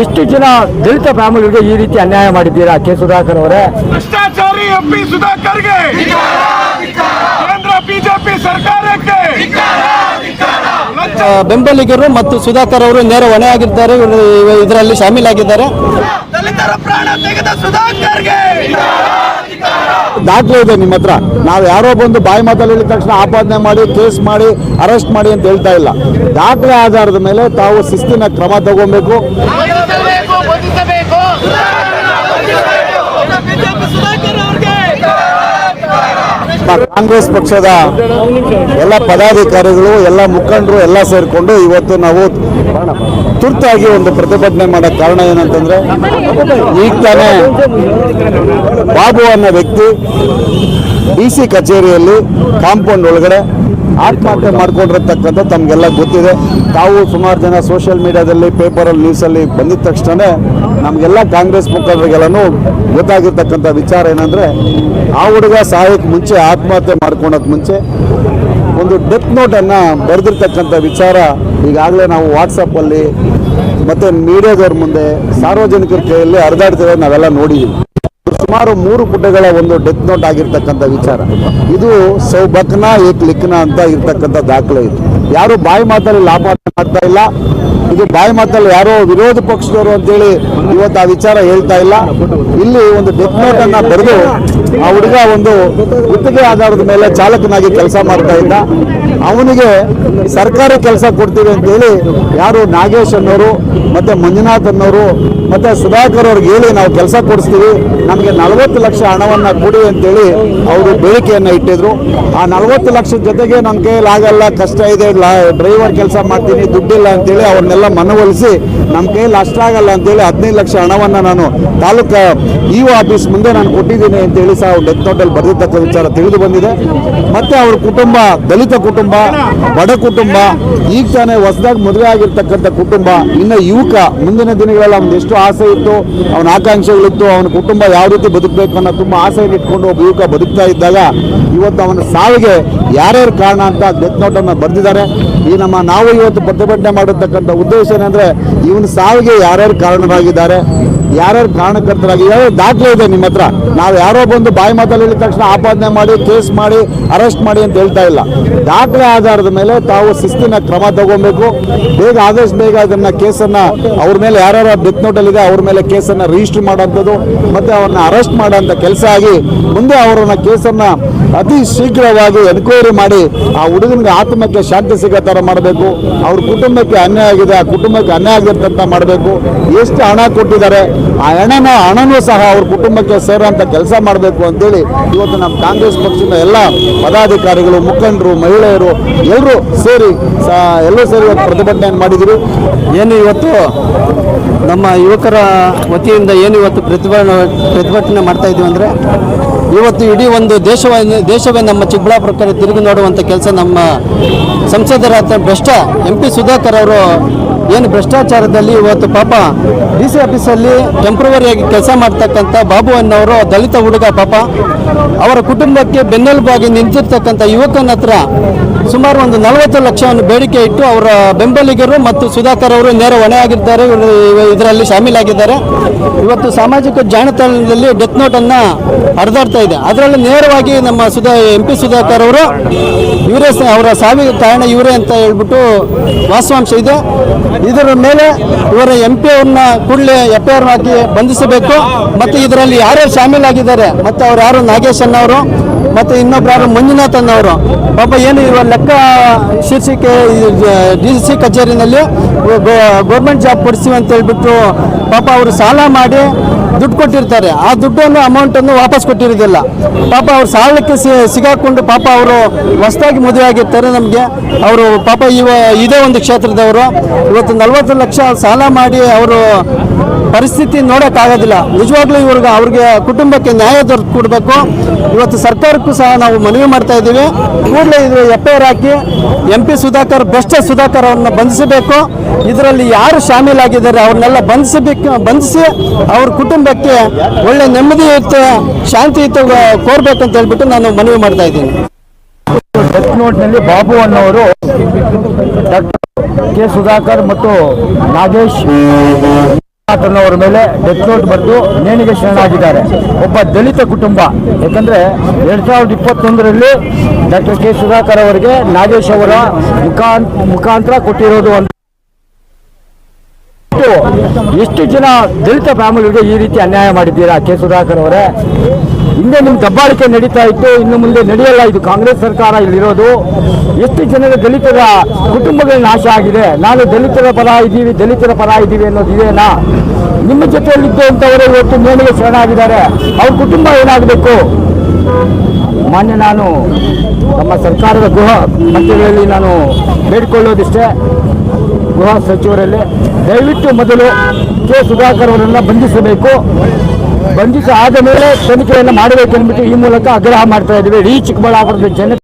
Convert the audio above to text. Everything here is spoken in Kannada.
ಇಷ್ಟು ಜನ ದಲಿತ ಫ್ಯಾಮಿಲಿಗೆ ಈ ರೀತಿ ಅನ್ಯಾಯ ಮಾಡಿದ್ದೀರಾ ಕೆ ಸುಧಾಕರ್ ಅವರೇ? ಭ್ರಷ್ಟಾಚಾರಿ ಎಂಪಿ ಸುಧಾಕರ್ಗೆ! ಕೇಂದ್ರ ಬಿಜೆಪಿ ಸರ್ಕಾರಕ್ಕೆ! ಬೆಂಬಲಿಗರು ಮತ್ತು ಸುಧಾಕರ್ ಅವರು ನೇರ ಹೊಣೆಯಾಗಿದ್ದಾರೆ. ಇದರಲ್ಲಿ ಶಾಮೀಲಾಗಿದ್ದಾರೆ. ದಲಿತರ ಪ್ರಾಣ ತೆಗೆದ ಸುಧಾಕರ್ಗೆ! ದಾಖಲೆ ಇದೆ ನಿಮ್ಮ ಹತ್ರ. ನಾವು ಯಾರೋ ಬಂದು ಬಾಯಿ ಮಾತಲ್ಲಿ ಹೇಳಿದ ತಕ್ಷಣ ಆಪಾದನೆ ಮಾಡಿ, ಕೇಸ್ ಮಾಡಿ, ಅರೆಸ್ಟ್ ಮಾಡಿ ಅಂತ ಹೇಳ್ತಾ ಇಲ್ಲ. ದಾಖಲೆ ಆಧಾರದ ಮೇಲೆ ತಾವು ಶಿಸ್ತಿನ ಕ್ರಮ ತಗೊಬೇಕು. ಕಾಂಗ್ರೆಸ್ ಪಕ್ಷದ ಎಲ್ಲ ಪದಾಧಿಕಾರಿಗಳು, ಎಲ್ಲ ಮುಖಂಡರು ಎಲ್ಲ ಸೇರಿಕೊಂಡು ಇವತ್ತು ನಾವು ತುರ್ತಾಗಿ ಒಂದು ಪ್ರತಿಭಟನೆ ಮಾಡೋ ಕಾರಣ ಏನಂತಂದ್ರೆ, ಈಗ ತಾನೇ ಬಾಬು ಅನ್ನೋ ವ್ಯಕ್ತಿ ಡಿ ಸಿ ಕಚೇರಿಯಲ್ಲಿ ಕಾಂಪೌಂಡ್ ಒಳಗಡೆ ಆತ್ಮಹತ್ಯೆ ಮಾಡ್ಕೊಂಡಿರತಕ್ಕಂಥ ತಮಗೆಲ್ಲ ಗೊತ್ತಿದೆ. ತಾವು ಸುಮಾರು ಜನ ಸೋಷಿಯಲ್ ಮೀಡಿಯಾದಲ್ಲಿ ಪೇಪರಲ್ಲಿ ನ್ಯೂಸಲ್ಲಿ ಬಂದಿದ ತಕ್ಷಣ ನಮಗೆಲ್ಲ ಕಾಂಗ್ರೆಸ್ ಮುಖಂಡರಿಗೆಲ್ಲನೂ ಗೊತ್ತಾಗಿರ್ತಕ್ಕಂಥ ವಿಚಾರ ಏನಂದರೆ, ಆ ಹುಡುಗ ಸಾಯಕ್ಕೆ ಮುಂಚೆ ಆತ್ಮಹತ್ಯೆ ಮಾಡ್ಕೊಳಕ್ಕೆ ಮುಂಚೆ ಒಂದು ಡೆತ್ ನೋಟನ್ನು ಬರೆದಿರ್ತಕ್ಕಂಥ ವಿಚಾರ ಈಗಾಗಲೇ ನಾವು ವಾಟ್ಸಪ್ಪಲ್ಲಿ ಮತ್ತು ಮೀಡಿಯಾದವ್ರ ಮುಂದೆ ಸಾರ್ವಜನಿಕರ ಕೈಯಲ್ಲಿ ಹರಿದಾಡ್ತಿರೋದು ನಾವೆಲ್ಲ ನೋಡಿದ್ದೀವಿ ಸುಮಾರು ಮೂರು ಪುಟಗಳ ಒಂದು ಡೆತ್ ನೋಟ್ ಆಗಿರ್ತಕ್ಕಂಥ ವಿಚಾರ. ಇದು ಸೌಬಕ್ನ ಏಕ್ ಲಿಖ್ನ ಅಂತ ಇರ್ತಕ್ಕಂಥ ದಾಖಲೆ ಇದು. ಯಾರು ಬಾಯಿ ಮಾತಲ್ಲಿ ಲಾಭ ಮಾಡ್ತಾ ಇಲ್ಲ. ಇದು ಬಾಯಿ ಮಾತಲ್ಲಿ ಯಾರೋ ವಿರೋಧ ಪಕ್ಷದವರು ಅಂತೇಳಿ ಇವತ್ತು ಆ ವಿಚಾರ ಹೇಳ್ತಾ ಇಲ್ಲ. ಇಲ್ಲಿ ಒಂದು ಡೆತ್ ನೋಟ್ ಅನ್ನ ಬರೆದು ಆ ಹುಡುಗ ಒಂದು ಗುತ್ತಿಗೆ ಆಧಾರದ ಮೇಲೆ ಚಾಲಕನಾಗಿ ಕೆಲಸ ಮಾಡ್ತಾ ಇದ್ದ. ಅವನಿಗೆ ಸರ್ಕಾರಿ ಕೆಲಸ ಕೊಡ್ತೀವಿ ಅಂತೇಳಿ ಯಾರು ನಾಗೇಶ್ ಅನ್ನೋರು, ಮತ್ತೆ ಮಂಜುನಾಥ್ ಅನ್ನೋರು, ಮತ್ತೆ ಸುಧಾಕರ್ ಅವ್ರಿಗೆ ಹೇಳಿ ನಾವು ಕೆಲಸ ಕೊಡಿಸ್ತೀವಿ. ನಮಗೆ ನಲವತ್ತು ಲಕ್ಷ ಹಣವನ್ನ ಕೊಡಿ ಅಂತೇಳಿ ಅವರು ಬೇಡಿಕೆಯನ್ನ ಇಟ್ಟಿದ್ರು. ಆ ನಲವತ್ತು ಲಕ್ಷದ ಜೊತೆಗೆ ನಮ್ಮ ಕೈಯಲ್ಲಿ ಆಗಲ್ಲ, ಕಷ್ಟ ಇದೆ ಡ್ರೈವರ್ ಕೆಲಸ ಮಾಡ್ತೀನಿ, ದುಡ್ಡಿಲ್ಲ ಅಂತೇಳಿ ಅವ್ರನ್ನೆಲ್ಲ ಮನವೊಲಿಸಿ ನಮ್ಮ ಕೈಯಲ್ಲಿ ಅಷ್ಟಾಗಲ್ಲ ಅಂತೇಳಿ ಹದಿನೈದು ಲಕ್ಷ ಹಣವನ್ನು ನಾನು ತಾಲೂಕು ಇ ಆಫೀಸ್ ಮುಂದೆ ನಾನು ಕೊಟ್ಟಿದ್ದೀನಿ ಅಂತೇಳಿ ಸಹ ಅವ್ರು ಡೆತ್ ನೋಟಲ್ಲಿ ಬರೆದಿರ್ತಕ್ಕಂಥ ವಿಚಾರ ತಿಳಿದು ಬಂದಿದೆ. ಮತ್ತು ಅವ್ರ ಕುಟುಂಬ, ದಲಿತ ಕುಟುಂಬ, ಬಡ ಕುಟುಂಬ, ಈಗ ತಾನೇ ಹೊಸದಾಗಿ ಮದುವೆ ಆಗಿರ್ತಕ್ಕಂಥ ಕುಟುಂಬ, ಇನ್ನು ಯುವಕ, ಮುಂದಿನ ದಿನಗಳಲ್ಲಿ ಅವ್ನ ಎಷ್ಟು ಆಸೆ ಇತ್ತು, ಅವನ ಆಕಾಂಕ್ಷೆಗಳಿತ್ತು, ಅವನ ಕುಟುಂಬ ಯಾವ ರೀತಿ ಬದುಕಬೇಕು ಅನ್ನೋ ತುಂಬ ಆಸೆಯನ್ನು ಇಟ್ಕೊಂಡು ಒಬ್ಬ ಯುವಕ ಬದುಕ್ತಾ ಇದ್ದಾಗ ಇವತ್ತು ಅವನ ಸಾವಿಗೆ ಯಾರ್ಯಾರು ಕಾರಣ ಅಂತ ಡೆತ್ ನೋಟನ್ನು ಬರೆದಿದ್ದಾರೆ. ಈ ನಮ್ಮ ನಾವು ಇವತ್ತು ಪ್ರತಿಭಟನೆ ಮಾಡಿರ್ತಕ್ಕಂಥ ಉದ್ದೇಶ ಏನಂದ್ರೆ ಇವನ ಸಾವಿಗೆ ಯಾರ್ಯಾರು ಕಾರಣರಾಗಿದ್ದಾರೆ, ಯಾರ್ಯಾರು ಕಾರಣಕರ್ತರಾಗಿ ಯಾವ ದಾಖಲೆ ಇದೆ ನಿಮ್ಮ ಹತ್ರ? ನಾವು ಯಾರೋ ಬಂದು ಬಾಯಿ ಮಾತಲ್ಲಿ ಹೇಳಿದ ತಕ್ಷಣ ಆಪಾದನೆ ಮಾಡಿ, ಕೇಸ್ ಮಾಡಿ, ಅರೆಸ್ಟ್ ಮಾಡಿ ಅಂತ ಹೇಳ್ತಾ ಇಲ್ಲ. ದಾಖಲೆ ಆಧಾರದ ಮೇಲೆ ತಾವು ಶಿಸ್ತಿನ ಕ್ರಮ ತಗೊಬೇಕು. ಬೇಗ ಆದಷ್ಟು ಬೇಗ ಅದನ್ನ ಕೇಸನ್ನ ಅವ್ರ ಮೇಲೆ ಯಾರ್ಯಾರ ಡೆತ್ ನೋಟಲ್ಲಿದೆ ಅವ್ರ ಮೇಲೆ ಕೇಸನ್ನ ರಿಜಿಸ್ಟರ್ ಮಾಡೋಂಥದ್ದು ಮತ್ತೆ ಅವ್ರನ್ನ ಅರೆಸ್ಟ್ ಮಾಡೋಂಥ ಕೆಲಸ ಆಗಿ ಮುಂದೆ ಅವರನ್ನ ಕೇಸನ್ನ ಅತಿ ಶೀಘ್ರವಾಗಿ ಎನ್ಕ್ವೈರಿ ಮಾಡಿ ಆ ಹುಡುಗನಿಗೆ ಆತ್ಮಕ್ಕೆ ಶಾಂತಿ ಸಿಗೋ ಥರ ಮಾಡಬೇಕು. ಅವ್ರ ಕುಟುಂಬಕ್ಕೆ ಅನ್ಯಾಯ ಆಗಿದೆ, ಆ ಕುಟುಂಬಕ್ಕೆ ಅನ್ಯಾಯ ಆಗಿರ್ತಂತ ಮಾಡಬೇಕು. ಎಷ್ಟು ಹಣ ಕೊಟ್ಟಿದ್ದಾರೆ, ಆ ಹಣನ, ಹಣನೂ ಸಹ ಅವ್ರ ಕುಟುಂಬಕ್ಕೆ ಸೇರೋಂಥ ಕೆಲಸ ಮಾಡಬೇಕು ಅಂತೇಳಿ ಇವತ್ತು ನಮ್ಮ ಕಾಂಗ್ರೆಸ್ ಪಕ್ಷದ ಎಲ್ಲ ಪದಾಧಿಕಾರಿಗಳು, ಮುಖಂಡರು, ಮಹಿಳೆಯರು ಎಲ್ಲರೂ ಸೇರಿ ಎಲ್ಲರೂ ಸೇರಿ ಇವತ್ತು ಪ್ರತಿಭಟನೆ ಮಾಡಿದ್ದೀವಿ. ಏನು ಇವತ್ತು ನಮ್ಮ ಯುವಕರ ವತಿಯಿಂದ ಏನು ಇವತ್ತು ಪ್ರತಿಭಟನೆ ಪ್ರತಿಭಟನೆ ಮಾಡ್ತಾ ಇದ್ದೀವಿ ಅಂದರೆ? ಇವತ್ತು ಇಡೀ ಒಂದು ದೇಶವನ್ನು ದೇಶವೇ ನಮ್ಮ ಚಿಕ್ಕಬಳ್ಳಾಪುರ ಕಡೆ ತಿರುಗಿ ನೋಡುವಂಥ ಕೆಲಸ ನಮ್ಮ ಸಂಸದರಾದ ಭ್ರಷ್ಟ. ಎಂ ಪಿ ಸುಧಾಕರ್ ಅವರು ಏನು ಭ್ರಷ್ಟಾಚಾರದಲ್ಲಿ ಇವತ್ತು ಪಾಪ ಡಿ ಸಿ ಆಫೀಸಲ್ಲಿ ಟೆಂಪ್ರವರಿಯಾಗಿ ಕೆಲಸ ಮಾಡ್ತಕ್ಕಂಥ ಬಾಬು ಅನ್ನೋರು ದಲಿತ ಹುಡುಗ ಪಾಪ. ಅವರ ಕುಟುಂಬಕ್ಕೆ ಬೆನ್ನೆಲುಬಾಗಿ ನಿಂತಿರ್ತಕ್ಕಂಥ ಯುವಕನ ಹತ್ರ ಸುಮಾರು ಒಂದು ನಲವತ್ತು ಲಕ್ಷವನ್ನು ಬೇಡಿಕೆ ಇಟ್ಟು ಅವರ ಬೆಂಬಲಿಗರು ಮತ್ತು ಸುಧಾಕರ್ ಅವರು ನೇರ ಹೊಣೆಯಾಗಿದ್ದಾರೆ ಇದರಲ್ಲಿ ಶಾಮೀಲಾಗಿದ್ದಾರೆ. ಇವತ್ತು ಸಾಮಾಜಿಕ ಜಾಣತಾಣದಲ್ಲಿ ಡೆತ್ ನೋಟನ್ನು ಹರಿದಾಡ್ತಾ ಇದೆ. ಅದರಲ್ಲಿ ನೇರವಾಗಿ ನಮ್ಮ ಸುಧಾ, ಎಂ ಪಿ ಸುಧಾಕರ್ ಅವರು, ಇವರೇ ಅವರ ಸಾವಿಗೆ ಕಾರಣ ಇವರೇ ಅಂತ ಹೇಳ್ಬಿಟ್ಟು ವಾಸ್ತವಾಂಶ ಇದೆ. ಇದರ ಮೇಲೆ ಇವರ ಎಂ ಪಿ ಅವ್ರನ್ನ ಕೂಡಲೇ ಎಫ್ ಐ ಆರ್ ಹಾಕಿ ಬಂಧಿಸಬೇಕು. ಮತ್ತು ಇದರಲ್ಲಿ ಯಾರ್ಯಾರು ಶಾಮೀಲಾಗಿದ್ದಾರೆ. ಮತ್ತು ಅವ್ರು ಯಾರು ನಾಗೇಶ್ ಅವರು ಮತ್ತು ಇನ್ನೊಬ್ಬರು ಯಾರು ಮಂಜುನಾಥ್ ಅವರು ಪಾಪ ಏನು ಇರುವ ಲೆಕ್ಕ ಶೀರ್ಷಿಕೆ ಡಿ ಸಿ ಕಚೇರಿನಲ್ಲಿ ಗೌರ್ಮೆಂಟ್ ಜಾಬ್ ಕೊಡಿಸ್ತೀವಿ ಅಂತ ಹೇಳ್ಬಿಟ್ಟು ಪಾಪ ಅವರು ಸಾಲ ಮಾಡಿ ದುಡ್ಡು ಕೊಟ್ಟಿರ್ತಾರೆ. ಆ ದುಡ್ಡನ್ನು ಅಮೌಂಟನ್ನು ವಾಪಸ್ ಕೊಟ್ಟಿರೋದಿಲ್ಲ ಪಾಪ ಅವ್ರು ಸಾಲಕ್ಕೆ ಸಿಗಾಕೊಂಡು ಪಾಪ ಅವರು ಹೊಸದಾಗಿ ಮದುವೆ ಆಗಿರ್ತಾರೆ ನಮಗೆ. ಅವರು ಪಾಪ ಇವ ಇದೇ ಒಂದು ಕ್ಷೇತ್ರದವರು. ಇವತ್ತು ನಲವತ್ತು ಲಕ್ಷ ಸಾಲ ಮಾಡಿ ಅವರು ಪರಿಸ್ಥಿತಿ ನೋಡೋಕ್ಕಾಗೋದಿಲ್ಲ. ನಿಜವಾಗ್ಲೂ ಇವ್ರಿಗೆ ಅವ್ರಿಗೆ ಕುಟುಂಬಕ್ಕೆ ನ್ಯಾಯ ದೊರಕು ಕೊಡಬೇಕು. ಇವತ್ತು ಸರ್ಕಾರಕ್ಕೂ ಸಹ ನಾವು ಮನವಿ ಮಾಡ್ತಾ ಇದ್ದೀವಿ. ಕೂಡಲೇ ಇದು ಎಫ್ ಐ ಆರ್ ಹಾಕಿ ಎಂ ಪಿ ಸುಧಾಕರ್, ಭ್ರಷ್ಟ ಸುಧಾಕರ್ ಅವ್ರನ್ನ ಬಂಧಿಸಬೇಕು. ಇದರಲ್ಲಿ ಯಾರು ಶಾಮೀಲಾಗಿದ್ದಾರೆ ಅವ್ರನ್ನೆಲ್ಲ ಬಂಧಿಸಬೇಕು, ಬಂಧಿಸಿ ಅವ್ರ ಕುಟುಂಬಕ್ಕೆ ಒಳ್ಳೆ ನೆಮ್ಮದಿಯುತ ಶಾಂತಿಯುತ ಅಂತ ಹೇಳ್ಬಿಟ್ಟು ನಾನು ಮನವಿ ಮಾಡ್ತಾ ಇದ್ದೀನಿ. ಡೆತ್ ನೋಟ್ನಲ್ಲಿ ಬಾಬು ಅನ್ನೋರು ಡಾಕ್ಟರ್ ಕೆ ಸುಧಾಕರ್ ಮತ್ತು ನಾಗೇಶ್. ಅವರ ಮೇಲೆ ಡೆತ್ ನೋಟ್ ಬರೆದು ನೇಣಿಗೆ ಶರಣಾಗಿದ್ದಾರೆ. ಒಬ್ಬ ದಲಿತ ಕುಟುಂಬ. ಯಾಕಂದ್ರೆ ಎರಡ್ ಸಾವಿರದ ಇಪ್ಪತ್ತೊಂದರಲ್ಲಿ ಡಾಕ್ಟರ್ ಕೆ. ಸುಧಾಕರ್ ಅವರಿಗೆ ನಾಗೇಶ್ ಅವರ ಮುಖಾಂತರ ಕೊಟ್ಟಿರೋದು ಅಂತ ಎಷ್ಟು ಜನ ದಲಿತ ಫ್ಯಾಮಿಲಿಗೆ ಈ ರೀತಿ ಅನ್ಯಾಯ ಮಾಡಿದ್ದೀರಾ ಕೆ. ಸುಧಾಕರ್ ಅವರೇ? ಹಿಂದೆ ನಿಮ್ಮ ದಬ್ಬಾಳಿಕೆ ನಡೀತಾ ಇತ್ತು, ಇನ್ನು ಮುಂದೆ ನಡೆಯಲ್ಲ. ಇದು ಕಾಂಗ್ರೆಸ್ ಸರ್ಕಾರ ಇಲ್ಲಿರೋದು. ಎಷ್ಟು ಜನರ ದಲಿತರ ಕುಟುಂಬಗಳ ನಾಶ ಆಗಿದೆ. ನಾನು ದಲಿತರ ಪರ ಇದ್ದೀವಿ, ದಲಿತರ ಪರ ಇದ್ದೀವಿ ಅನ್ನೋದು ಇದೇನಾ? ನಿಮ್ಮ ಜೊತೆಯಲ್ಲಿದ್ದಂಥವರೇ ಇವತ್ತು ನೇಣಿಗೆ ಶರಣಾಗಿದ್ದಾರೆ ಅವ್ರ ಕುಟುಂಬ ಏನಾಗಬೇಕು? ಮಾನ್ಯ ನಾನು ನಮ್ಮ ಸರ್ಕಾರದ ಗೃಹ ಮಂತ್ರಿಗಳಲ್ಲಿ ನಾನು ಬೇಡಿಕೊಳ್ಳೋದಿಷ್ಟೇ. ಗೃಹ ಸಚಿವರಲ್ಲಿ ದಯವಿಟ್ಟು ಮೊದಲು ಕೆ ಸುಧಾಕರ್ ಅವರನ್ನು ಬಂಧಿಸಬೇಕು. ಬಂಧಿಸಿ ಆದ ಮೇಲೆ ತನಿಖೆಯನ್ನು ಮಾಡಬೇಕೆಂದ್ಬಿಟ್ಟು ಈ ಮೂಲಕ ಆಗ್ರಹ ಮಾಡ್ತಾ ಇದ್ದೀವಿ. ಇಡೀ ಚಿಕ್ಕಬಳ್ಳಾಪುರದ ಜನ